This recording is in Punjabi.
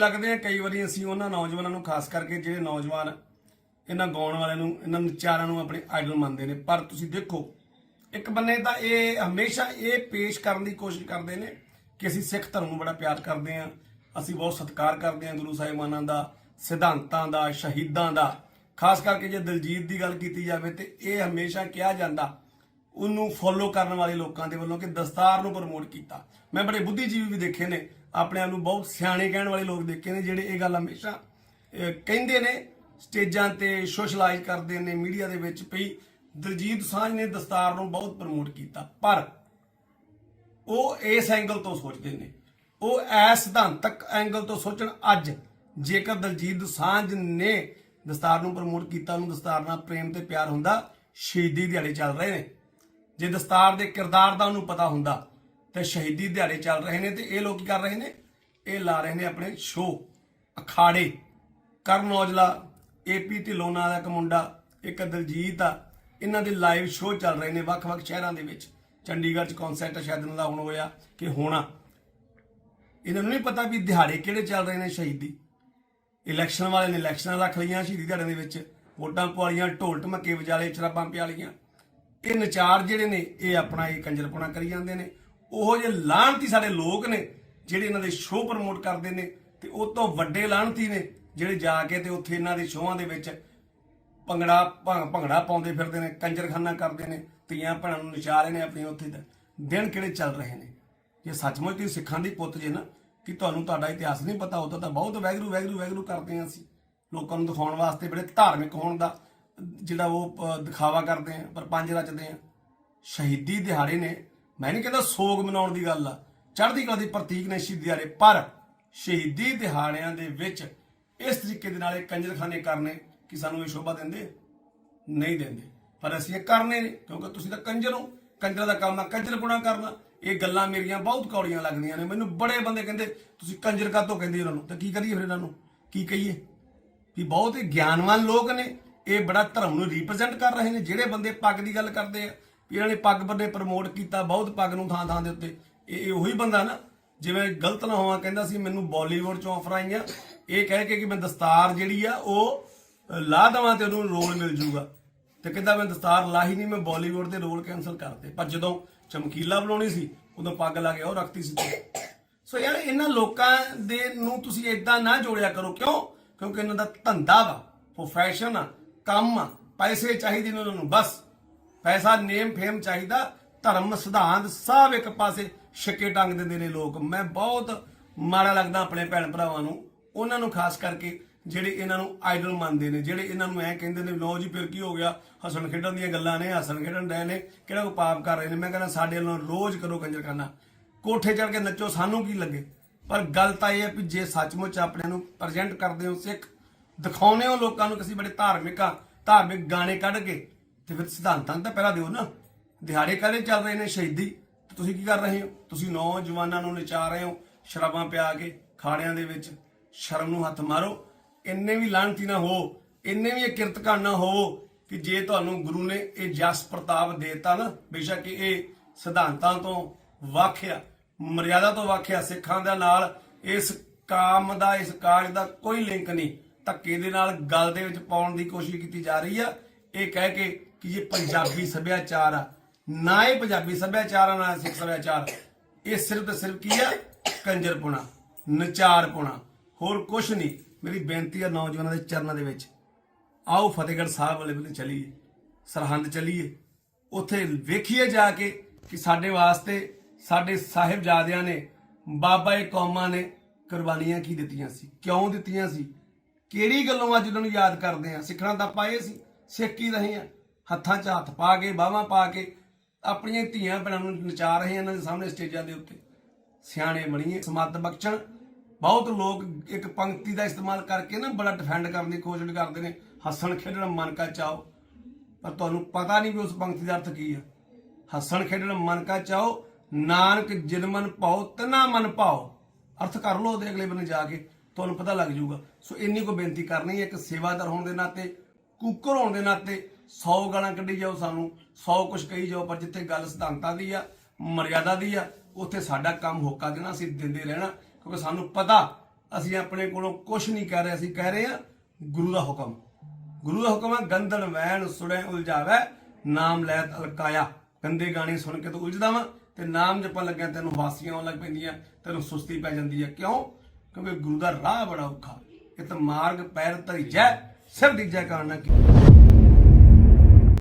ਲੱਗਦੇ ਆ, ਕਈ ਵਾਰੀ ਅਸੀਂ ਉਹਨਾਂ ਨੌਜਵਾਨਾਂ ਨੂੰ, ਖਾਸ ਕਰਕੇ ਜਿਹੜੇ ਨੌਜਵਾਨ ਇਹਨਾਂ ਗਾਉਣ ਵਾਲਿਆਂ ਨੂੰ, ਇਹਨਾਂ ਨਚਾਰਾਂ ਨੂੰ ਆਪਣੇ ਆਈਡਲ ਮੰਨਦੇ ਨੇ। ਪਰ ਤੁਸੀਂ ਦੇਖੋ, ਇੱਕ ਬੰਨੇ ਤਾਂ ਇਹ ਹਮੇਸ਼ਾ ਇਹ ਪੇਸ਼ ਕਰਨ ਦੀ ਕੋਸ਼ਿਸ਼ ਕਰਦੇ ਨੇ ਕਿ ਅਸੀਂ ਸਿੱਖ ਧਰਮ ਨੂੰ ਬੜਾ ਪਿਆਰ ਕਰਦੇ ਹਾਂ, ਅਸੀਂ ਬਹੁਤ ਸਤਿਕਾਰ ਕਰਦੇ ਹਾਂ ਗੁਰੂ ਸਾਹਿਬਾਨਾਂ ਦਾ, ਸਿਧਾਂਤਾਂ ਦਾ, ਸ਼ਹੀਦਾਂ ਦਾ। ਖਾਸ ਕਰਕੇ ਜੇ ਦਿਲਜੀਤ ਦੀ ਗੱਲ ਕੀਤੀ ਜਾਵੇ ਤੇ ਇਹ ਹਮੇਸ਼ਾ ਕਿਹਾ ਜਾਂਦਾ, ਉਹਨੂੰ ਫੋਲੋ ਕਰਨ ਵਾਲੇ ਲੋਕਾਂ ਦੇ ਵੱਲੋਂ ਕਿ ਦਸਤਾਰ ਨੂੰ ਪ੍ਰਮੋਟ ਕੀਤਾ। ਮੈਂ ਬੜੇ ਬੁੱਧੀਜੀਵੀ ਵੀ ਦੇਖੇ ਨੇ ਆਪਣੇ ਆਪ ਨੂੰ ਬਹੁਤ ਸਿਆਣੇ ਕਹਿਣ ਵਾਲੇ ਲੋਕ ਦੇਖੇ ਨੇ ਜਿਹੜੇ ਇਹ ਗੱਲ ਹਮੇਸ਼ਾ ਕਹਿੰਦੇ ਨੇ, ਸਟੇਜਾਂ ਤੇ ਸੋਸ਼ਲਾਈਜ਼ ਕਰਦੇ ਨੇ ਮੀਡੀਆ ਦੇ ਵਿੱਚ ਪਈ ਦਲਜੀਤ ਸਾਂਝ ਨੇ ਦਸਤਾਰ ਨੂੰ ਬਹੁਤ ਪ੍ਰਮੋਟ ਕੀਤਾ, ਪਰ ਉਹ ਇਸ ਐਂਗਲ ਤੋਂ ਸੋਚਦੇ ਨੇ, ਉਹ ਐਸ ਸਿਧਾਂਤਕ ਐਂਗਲ ਤੋਂ ਸੋਚਣ ਅੱਜ ਜੇਕਰ ਦਲਜੀਤ ਸਾਂਝ ਨੇ ਦਸਤਾਰ ਨੂੰ ਪ੍ਰਮੋਟ ਕੀਤਾ, ਉਹਨੂੰ ਦਸਤਾਰ ਨਾਲ ਪ੍ਰੇਮ ਤੇ ਪਿਆਰ ਹੁੰਦਾ, ਸ਼ਹੀਦੀ ਦਿਹਾੜੇ ਚੱਲ ਰਹੇ ਨੇ, ਜੇ ਦਸਤਾਰ ਦੇ ਕਿਰਦਾਰ ਦਾ ਉਹਨੂੰ ਪਤਾ ਹੁੰਦਾ ਤੇ ਸ਼ਹੀਦੀ ਦਿਹਾੜੇ ਚੱਲ ਰਹੇ ਨੇ ਤੇ ਇਹ ਲੋਕ ਕੀ ਕਰ ਰਹੇ ਨੇ? ਇਹ ਲਾ ਰਹੇ ਨੇ ਆਪਣੇ ਸ਼ੋਅ। ਅਖਾੜੇ। ਕਰਨ ਔਜਲਾ ਏਪੀ ਢਿੱਲੋਂ ਨਾਂ ਦਾ ਇੱਕ ਮੁੰਡਾ, ਇੱਕ ਦਲਜੀਤ ਆ। ਇਹਨਾਂ ਦੇ ਲਾਈਵ ਸ਼ੋਅ ਚੱਲ ਰਹੇ ਨੇ ਵੱਖ-ਵੱਖ ਸ਼ਹਿਰਾਂ ਦੇ ਵਿੱਚ। ਚੰਡੀਗੜ੍ਹ ਚ ਕਨਸਰਟ ਸ਼ਾਇਦ ਇਹਨਾਂ ਦਾ ਹੁਣ ਹੋਇਆ ਕਿ ਹੋਣਾ। ਇਹਨਾਂ ਨੂੰ ਨਹੀਂ ਪਤਾ ਵੀ ਦਿਹਾੜੇ ਕਿਹੜੇ ਚੱਲ ਰਹੇ ਨੇ ਸ਼ਹੀਦੀ। ਇਲੈਕਸ਼ਨ ਵਾਲੇ ਨੇ ਇਲੈਕਸ਼ਨਾਂ ਰੱਖ ਲਈਆਂ ਸ਼ਹੀਦੀ ਦਿਹਾੜੇ ਦੇ ਵਿੱਚ। ਵੋਟਾਂ ਪਵਾਲੀਆਂ ਢੋਲ ਢਮੱਕੇ ਵਜਾਲੇ, ਸ਼ਰਾਬਾਂ ਪਿਆਲੀਆਂ। ਇਹ ਨਚਾਰ ਜਿਹੜੇ ਨੇ, ਇਹ ਆਪਣਾ ਇਹ ਕੰਜਰਪਣਾ ਕਰੀ ਜਾਂਦੇ ਨੇ। ਉਹੋ ਜਿਹੇ ਲਾਹਣਤੀ ਸਾਡੇ ਲੋਕ ਨੇ ਜਿਹੜੇ ਇਹਨਾਂ ਦੇ ਸ਼ੋਅ ਪ੍ਰਮੋਟ ਕਰਦੇ ਨੇ ਤੇ ਉਹ ਤੋਂ ਵੱਡੇ ਲਾਹਣਤੀ ਨੇ ਜਿਹੜੇ ਜਾ ਕੇ ਤੇ ਉੱਥੇ ਇਹਨਾਂ ਦੇ ਸ਼ੋਆਂ ਦੇ ਵਿੱਚ ਭੰਗੜਾ ਭੰਗ- ਭੰਗੜਾ ਪਾਉਂਦੇ ਫਿਰਦੇ ਨੇ, ਕੰਜਰਖਾਨਾ ਕਰਦੇ ਨੇ, ਧੀਆਂ ਭੈਣਾਂ ਨੂੰ ਨਚਾ ਰਹੇ ਨੇ ਆਪਣੀ ਉੱਥੇ ਦਾ, ਦਿਨ ਕਿਹੜੇ ਚੱਲ ਰਹੇ ਨੇ। ਜੇ ਸੱਚਮੁੱਚ ਤੁਸੀਂ ਸਿੱਖਾਂ ਦੀ ਪੁੱਤ ਜੇ ਨਾ, ਕਿ ਤੁਹਾਨੂੰ ਤੁਹਾਡਾ ਇਤਿਹਾਸ ਨਹੀਂ ਪਤਾ, ਉਦੋਂ ਤਾਂ ਬਹੁਤ ਵੈਗਰੂ ਵੈਗਰੂ ਵੈਗਰੂ ਕਰਦੇ ਹਾਂ ਅਸੀਂ। ਲੋਕਾਂ ਨੂੰ ਦਿਖਾਉਣ ਵਾਸਤੇ ਬੜੇ ਧਾਰਮਿਕ ਹੋਣ ਦਾ ਜਿਹੜਾ ਉਹ ਦਿਖਾਵਾ ਕਰਦੇ ਆ ਪਰ ਪੰਜ ਰਚਦੇ ਆ ਸ਼ਹੀਦੀ ਦਿਹਾੜੇ ਨੇ ਮੈਂ ਨਹੀਂ ਕਹਿੰਦਾ ਸੋਗ ਮਨਾਉਣ ਦੀ ਗੱਲ ਆ, ਚੜ੍ਹਦੀ ਕਲਾ ਦੀ ਪ੍ਰਤੀਕ ਨੇ ਸ਼ਹੀਦੀ ਦਿਹਾੜੇ ਪਰ ਸ਼ਹੀਦੀ ਦਿਹਾੜਿਆਂ ਦੇ ਵਿੱਚ ਇਸ ਤਰੀਕੇ ਦੇ ਨਾਲ ਇਹ ਕੰਜਰਖਾਨੇ ਕਰਨੇ ਕਿ ਸਾਨੂੰ ਇਹ ਸ਼ੋਭਾ ਦਿੰਦੇ, ਨਹੀਂ ਦਿੰਦੇ। ਪਰ ਅਸੀਂ ਇਹ ਕਰਨੇ ਨੇ, ਕਿਉਂਕਿ ਤੁਸੀਂ ਤਾਂ ਕੰਜਰ ਹੋ, ਕੰਜਰ ਦਾ ਕੰਮ ਆ ਕੰਜਰਪੁਣਾ ਕਰਨਾ। ਇਹ ਗੱਲਾਂ ਮੇਰੀਆਂ ਬਹੁਤ ਕੌੜੀਆਂ ਲੱਗਦੀਆਂ ਨੇ। ਮੈਨੂੰ ਬੜੇ ਬੰਦੇ ਕਹਿੰਦੇ, ਤੁਸੀਂ ਕੰਜਰ ਕਾਤੋਂ ਕਹਿੰਦੇ ਉਹਨਾਂ ਨੂੰ? ਤਾਂ ਕੀ ਕਰੀਏ ਫਿਰ ਇਹਨਾਂ ਨੂੰ? ਕੀ ਕਹੀਏ? ਵੀ ਬਹੁਤ ਹੀ ਗਿਆਨਵਾਨ ਲੋਕ ਨੇ। ਇਹ ਬੜਾ ਧਰਮ ਨੂੰ ਰਿਪਰੈਜ਼ੈਂਟ ਕਰ ਰਹੇ ਨੇ, ਜਿਹੜੇ ਬੰਦੇ ਪੱਗ ਦੀ ਗੱਲ ਕਰਦੇ ਆ ਵੀ ਇਹਨਾਂ ਨੇ ਪੱਗ ਬੰਦੇ ਪ੍ਰਮੋਟ ਕੀਤਾ, ਬਹੁਤ ਪੱਗ ਨੂੰ ਥਾਂ ਥਾਂ ਦੇ ਉੱਤੇ। ਇਹ ਉਹੀ ਬੰਦਾ ਨਾ, ਜਿਵੇਂ ਗਲਤ ਨਾ ਹੋਵਾਂ, ਕਹਿੰਦਾ ਸੀ ਮੈਨੂੰ ਬਾਲੀਵੁੱਡ ਚੋਂ ਆਫਰ ਆਈਆਂ। ਇਹ ਕਹਿ ਕੇ ਕਿ ਮੈਂ ਦਸਤਾਰ ਜਿਹੜੀ ਆ, ਉਹ ਲਾ ਦੇਵਾਂ ਤੇ ਉਹਨੂੰ ਰੋਲ ਮਿਲ ਜੂਗਾ। ਤੇ ਕਹਿੰਦਾ ਮੈਂ ਦਸਤਾਰ ਲਾਹੀ ਨਹੀਂ, ਮੈਂ ਬਾਲੀਵੁੱਡ ਦੇ ਰੋਲ ਕੈਨਸਲ ਕਰਤੇ। ਪਰ ਜਦੋਂ ਚਮਕੀਲਾ ਬਣਾਉਣੀ ਸੀ, ਉਦੋਂ ਪੱਗ ਲਾ ਕੇ ਉਹ ਰੱਖਤੀ ਸੀ ਸੋ ਯਾਰ, ਇਹਨਾਂ ਲੋਕਾਂ ਦੇ ਨੂੰ ਤੁਸੀਂ ਇਦਾਂ ਨਾ ਜੋੜਿਆ ਕਰੋ। ਕਿਉਂ? ਕਿਉਂਕਿ ਇਹਨਾਂ ਦਾ ਧੰਦਾ ਵਾ ਪ੍ਰੋਫੈਸ਼ਨ ਆ, ਕੰਮ ਆ, ਪੈਸੇ ਚਾਹੀਦੇ ਨੇ ਉਹਨਾਂ ਨੂੰ, ਬਸ। ਪੈਸਾ, ਨੇਮ, ਫੇਮ ਚਾਹੀਦਾ, ਧਰਮ, ਸਿਧਾਂਤ, ਸਭ ਇੱਕ ਪਾਸੇ ਛੱਕੇ ਟੰਗ ਦਿੰਦੇ ਨੇ ਲੋਕ। ਮੈਂ ਬਹੁਤ ਮਾੜਾ ਲੱਗਦਾ ਆਪਣੇ ਭੈਣ ਭਰਾਵਾਂ ਨੂੰ, ਉਹਨਾਂ ਨੂੰ ਖਾਸ ਕਰਕੇ ਜਿਹੜੇ ਇਹਨਾਂ ਨੂੰ ਆਈਡਲ ਮੰਨਦੇ ਨੇ, ਜਿਹੜੇ ਇਹਨਾਂ ਨੂੰ ਐ ਕਹਿੰਦੇ ਨੇ ਲੋ ਜੀ ਫਿਰ ਕੀ ਹੋ ਗਿਆ? ਹਸਣ ਖੇਡਣ ਦੀਆਂ ਗੱਲਾਂ ਨੇ, ਹਸਣ ਖੇਡਣ ਰਹੇ ਨੇ, ਕਿਹੜਾ ਕੋ ਪਾਪ ਕਰ ਰਹੇ ਨੇ? ਮੈਂ ਕਹਿੰਦਾ, ਸਾਡੇ ਵੱਲੋਂ ਰੋਜ਼ ਕਰੋ ਕੰਜਰ ਕੰਜਰਖਾਨਾ। ਕੋਠੇ ਚੜ ਕੇ ਨੱਚੋ, ਸਾਨੂੰ ਕੀ ਲੱਗੇ? ਪਰ ਗੱਲ ਤਾਂ ਇਹ ਹੈ ਕਿ ਜੇ ਸੱਚਮੁੱਚ ਆਪਣੇ ਨੂੰ ਪ੍ਰੈਜ਼ੈਂਟ ਕਰਦੇ ਹੋ ਸਿੱਖ ਦਿਖਾਉਨੇ ਹੋ ਲੋਕਾਂ ਨੂੰ ਕਿ ਅਸੀਂ ਬੜੇ ਧਾਰਮਿਕ ਆ, ਧਾਰਮਿਕ ਗਾਣੇ ਕੱਢ ਕੇ ਤੇ ਫਿਰ ਸਿਧਾਂਤਾਂ ਨੂੰ ਤਾਂ ਪਹਿਰਾ ਦਿਓ ਨਾ। ਦਿਹਾੜੇ ਕਾਹਦੇ ਚੱਲ ਰਹੇ ਨੇ ਸ਼ਹੀਦੀ? ਤੇ ਤੁਸੀਂ ਕੀ ਕਰ ਰਹੇ ਹੋ? ਤੁਸੀਂ ਨੌਜਵਾਨਾਂ ਨੂੰ ਨਚਾ ਰਹੇ ਹੋ ਸ਼ਰਾਬਾਂ ਪਿਆ ਕੇ ਖਾੜਿਆਂ ਦੇ ਵਿੱਚ। ਸ਼ਰਮ ਨੂੰ ਹੱਥ ਮਾਰੋ। ਇੰਨੇ ਵੀ ਲਾਂਤੀ ਨਾ ਹੋ, ਇੰਨੇ ਵੀ ਇਹ ਕਿਰਤਕਾਂ ਨਾ ਹੋਵੋ ਕਿ ਜੇ ਤੁਹਾਨੂੰ ਗੁਰੂ ਨੇ ਇਹ ਜਸ ਪ੍ਰਤਾਪ ਦੇਤਾ ਨਾ, ਬੇਸ਼ੱਕ ਇਹ ਸਿਧਾਂਤਾਂ ਤੋਂ ਵਾਖਿਆ ਮਰਿਆਦਾ ਤੋਂ ਵਾਖਿਆ ਸਿੱਖਾਂ ਦੇ ਨਾਲ ਇਸ ਕਾਮ ਦਾ, ਇਸ ਕਾਜ ਦਾ ਕੋਈ ਲਿੰਕ ਨਹੀਂ। ਧੱਕੇ ਦੇ ਨਾਲ ਗੱਲ ਦੇ ਵਿੱਚ ਪਾਉਣ ਦੀ ਕੋਸ਼ਿਸ਼ ਕੀਤੀ ਜਾ ਰਹੀ ਆ। ਇਹ ਕਹਿ ਕੇ ਕਿ ਇਹ ਪੰਜਾਬੀ ਸੱਭਿਆਚਾਰ ਆ। ਨਾ ਇਹ ਪੰਜਾਬੀ ਸੱਭਿਆਚਾਰ ਆ, ਨਾ ਸਿੱਖ ਸੱਭਿਆਚਾਰ। ਇਹ ਸਿਰਫ ਤੇ ਸਿਰਫ ਕੀ ਆ? ਕੰਜਰਪੁਣਾ ਨਚਾਰਪੁਣਾ ਹੋਰ ਕੁਛ ਨਹੀਂ। ਮੇਰੀ ਬੇਨਤੀ ਆ ਨੌਜਵਾਨਾਂ ਦੇ ਚਰਨਾਂ ਦੇ ਵਿੱਚ। ਆਓ ਫਤਿਹਗੜ੍ਹ ਸਾਹਿਬ ਵਾਲੇ ਬੰਨੇ ਚੱਲੀਏ, ਸਰਹੰਦ ਚੱਲੀਏ। ਉੱਥੇ ਵੇਖੀਏ ਜਾ ਕੇ ਕਿ ਸਾਡੇ ਵਾਸਤੇ ਸਾਡੇ ਸਾਹਿਬਜ਼ਾਦਿਆਂ ਨੇ, ਬਾਬਾ ਏ ਕੌਮਾਂ ਨੇ ਕੁਰਬਾਨੀਆਂ ਕੀ ਦਿੱਤੀਆਂ ਸੀ, ਕਿਉਂ ਦਿੱਤੀਆਂ ਸੀ? ਕਿਹੜੀ ਗੱਲੋਂ ਅੱਜ ਉਹਨਾਂ ਨੂੰ ਯਾਦ ਕਰਦੇ ਆ? ਸਿੱਖਣਾ ਤਾਂ ਪਾਏ ਸੀ। ਸਿੱਖ ਹੀ ਰਹੇ ਆ। ਹੱਥਾਂ 'ਚ ਹੱਥ ਪਾ ਕੇ, ਬਾਹਾਂ ਪਾ ਕੇ, ਆਪਣੀਆਂ ਧੀਆਂ ਭੈਣਾਂ ਨੂੰ ਨਚਾ ਰਹੇ ਇਹਨਾਂ ਦੇ ਸਾਹਮਣੇ ਸਟੇਜਾਂ ਦੇ ਉੱਤੇ। ਸਿਆਣੇ ਬਣੀਏ ਸਮੱਤ ਬਖਸ਼ਣ। ਬਹੁਤ ਲੋਕ ਇੱਕ ਪੰਕਤੀ ਦਾ ਇਸਤੇਮਾਲ ਕਰਕੇ ਨਾ ਬੜਾ ਡਿਫੈਂਡ ਕਰਨ ਦੀ ਕੋਸ਼ਿਸ਼ ਕਰਦੇ ਨੇ। ਹੱਸਣ ਖੇਡਣ ਮਨ ਕਾ ਚਾਓ। ਪਰ ਤੁਹਾਨੂੰ ਪਤਾ ਨਹੀਂ ਵੀ ਉਸ ਪੰਕਤੀ ਦਾ ਅਰਥ ਕੀ ਹੈ ਹੱਸਣ ਖੇਡਣ ਮਨ ਕਾ ਚਾਓ, ਨਾਨਕ ਜਿਨ ਮਨ ਪਾਓ, ਤਨਾ ਮਨ ਪਾਓ। ਅਰਥ ਕਰ ਲਓ ਉਹਦੇ ਅਗਲੇ ਬੰਨੇ ਜਾ ਕੇ, ਤੁਹਾਨੂੰ ਪਤਾ ਲੱਗ ਜਾਊਗਾ। ਸੋ ਇੰਨੀ ਕੋ ਬੇਨਤੀ ਕਰਨੀ ਹੈ, ਇੱਕ ਸੇਵਾਦਾਰ ਹੋਣ ਦੇ ਨਾਤੇ ਕੁੱਕਰ ਹੋਣ ਦੇ ਨਾਤੇ 100 ਗਾਲਾਂ ਕੱਢੀ ਜਾਓ ਸਾਨੂੰ 100 ਕੁਝ ਕਹੀ ਜਾਓ, ਪਰ ਜਿੱਥੇ ਗੱਲ ਸਿਧਾਂਤਾਂ ਦੀ ਆ, ਮਰਿਆਦਾ ਦੀ ਆ, ਉੱਥੇ ਸਾਡਾ ਕੰਮ ਹੋਕਾ ਦੇਣਾ, ਅਸੀਂ ਦਿੰਦੇ ਰਹਿਣਾ, ਕਿਉਂਕਿ ਸਾਨੂੰ ਪਤਾ, ਅਸੀਂ ਆਪਣੇ ਕੋਲੋਂ ਕੁਝ ਨਹੀਂ ਕਹਿ ਰਹੇ, ਅਸੀਂ ਕਹਿ ਰਹੇ ਹਾਂ ਗੁਰੂ ਦਾ ਹੁਕਮ। ਗੁਰੂ ਦਾ ਹੁਕਮ ਆ ਗੰਦਲ ਵੈਣ ਸੁਣੈ, ਉਲਝਾਵੇ, ਨਾਮ ਲੈਤ, ਅਲਕਾਇਆ। ਗੰਦੇ ਗਾਣੇ ਸੁਣ ਕੇ ਤੂੰ ਉਲਝਦਾ ਵਾ, ਤੇ ਨਾਮ ਜਪਣ ਲੱਗਿਆ ਤੈਨੂੰ ਵਾਸੀਆਂ ਆਉਣ ਲੱਗ ਪੈਂਦੀਆਂ, ਤੈਨੂੰ ਸੁਸਤੀ ਪੈ ਜਾਂਦੀ ਹੈ ਕਿਉਂ? ਕਿਉਂਕਿ ਗੁਰੂ ਦਾ ਰਾਹ ਬੜਾ ਔਖਾ। ਇਹ ਤਾਂ ਮਾਰਗ ਪੈਰ ਧਰੀ ਸਭ ਸਿਰ ਦੀ ਜੈ ਕਰਨਾ ਕੀ